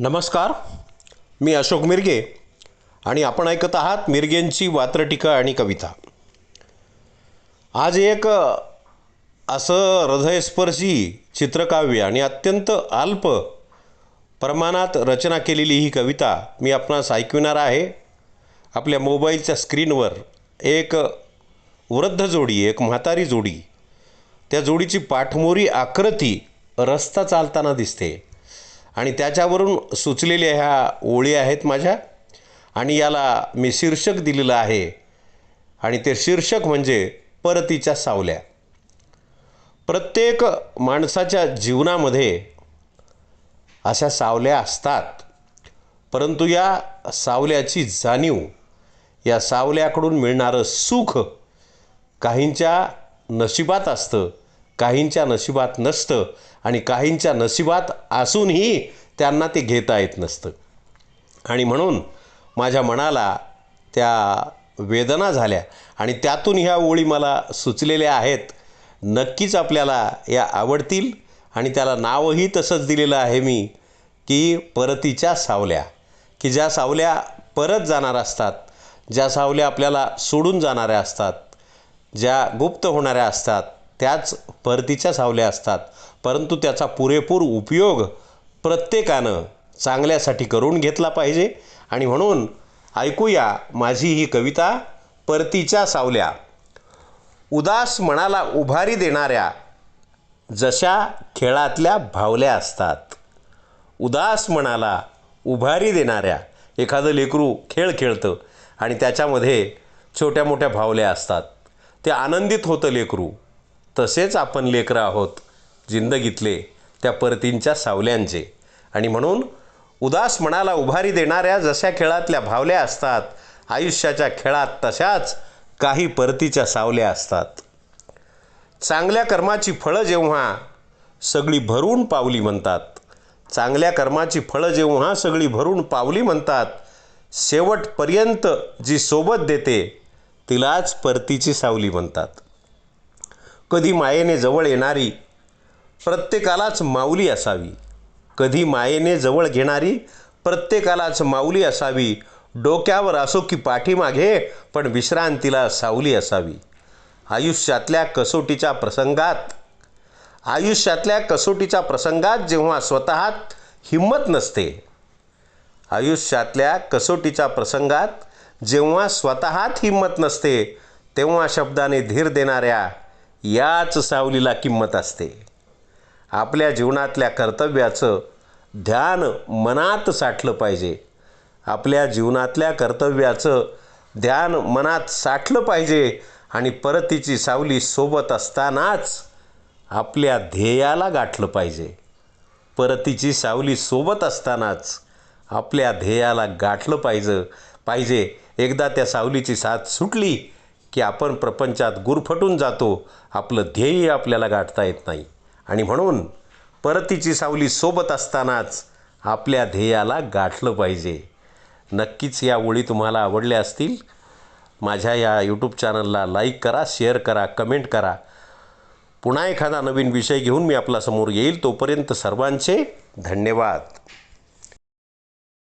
नमस्कार मी अशोक मिरगे आणि आपण ऐकत आहात मिरगेंची वात्रटीका आणि कविता. आज एक असं हृदयस्पर्शी चित्रकाव्य आणि अत्यंत अल्प प्रमाणात रचना केलेली ही कविता मी आपणास ऐकविणार आहे. आपल्या मोबाईलच्या स्क्रीनवर एक वृद्ध जोडी एक म्हातारी जोडी त्या जोडीची पाठमोरी आकृती रस्ता चालताना दिसते. आणि त्याच्यावरून सुचलेल्या ह्या ओळी आहेत माझ्या. आणि याला मी शीर्षक दिलेलं आहे. आणि ते शीर्षक म्हणजे परतीच्या सावल्या. प्रत्येक माणसाच्या जीवनामध्ये अशा सावल्या असतात. परंतु या सावल्याची जाणीव या सावल्याकडून मिळणारं सुख काहींच्या नशिबात असतं. काहींच्या नशिबात नसतं आणि काहींच्या नशिबात असूनही त्यांना ते घेता येत नसतं. आणि म्हणून माझ्या मनाला त्या वेदना झाल्या आणि त्यातून ह्या ओळी मला सुचलेल्या आहेत. नक्कीच आपल्याला या आवडतील आणि त्याला नावही तसंच दिलेलं आहे मी की परतीच्या सावल्या. की ज्या सावल्या परत जाणार असतात ज्या सावल्या आपल्याला सोडून जाणाऱ्या असतात ज्या गुप्त होणाऱ्या असतात त्याच परतीच्या सावल्या असतात. परंतु त्याचा पुरेपूर उपयोग प्रत्येकानं चांगल्यासाठी करून घेतला पाहिजे. आणि म्हणून ऐकूया माझी ही कविता परतीच्या सावल्या. उदास मनाला उभारी देणाऱ्या जशा खेळातल्या भावल्या असतात. उदास मनाला उभारी देणाऱ्या एखादं लेकरू खेळ खेळतं आणि त्याच्यामध्ये छोट्या मोठ्या भावल्या असतात. ते आनंदित होतं लेकरू. तसेच आपण लेकरं आहोत जिंदगीतले त्या परतींच्या सावल्यांचे. आणि म्हणून उदास मनाला उभारी देणाऱ्या जशा खेळातल्या भावल्या असतात आयुष्याच्या खेळात तशाच काही परतीच्या सावल्या असतात. चांगल्या कर्माची फळं जेव्हा सगळी भरून पावली म्हणतात चांगल्या कर्माची फळं जेव्हा सगळी भरून पावली म्हणतात शेवटपर्यंत जी सोबत देते तिलाच परतीची सावली म्हणतात. कधी मायेने जवळ येणारी प्रत्येकालाच माऊली असावी. कधी मायेने जवळ घेणारी प्रत्येकालाच माऊली असावी. डोक्यावर असो की पाठीमागे पण विश्रांतीला सावली असावी. आयुष्यातल्या कसोटीच्या प्रसंगात आयुष्यातल्या कसोटीच्या प्रसंगात जेव्हा स्वतःत हिंमत नसते आयुष्यातल्या कसोटीच्या प्रसंगात जेव्हा स्वतःत हिंमत नसते तेव्हा शब्दाने धीर देणाऱ्या याच सावलीला किंमत असते. आपल्या जीवनातल्या कर्तव्याचं ध्यान मनात साठलं पाहिजे. आपल्या जीवनातल्या कर्तव्याचं ध्यान मनात साठलं पाहिजे आणि परतीची सावली सोबत असतानाच आपल्या ध्येयाला गाठलं पाहिजे. परतीची सावली सोबत असतानाच आपल्या ध्येयाला गाठलं पाहिजे पाहिजे. एकदा त्या सावलीची साथ सुटली की आपण प्रपंचात गुरफटून जातो आपलं ध्येय आपल्याला गाठता येत नाही. आणि म्हणून परतीची सावली सोबत असतानाच आपल्या ध्येयाला गाठलं पाहिजे. नक्कीच या ओळी तुम्हाला आवडल्या असतील. माझ्या या यूट्यूब चॅनलला लाईक करा शेअर करा कमेंट करा. पुन्हा एखादा नवीन विषय घेऊन मी आपल्यासमोर येईल तोपर्यंत सर्वांचे धन्यवाद.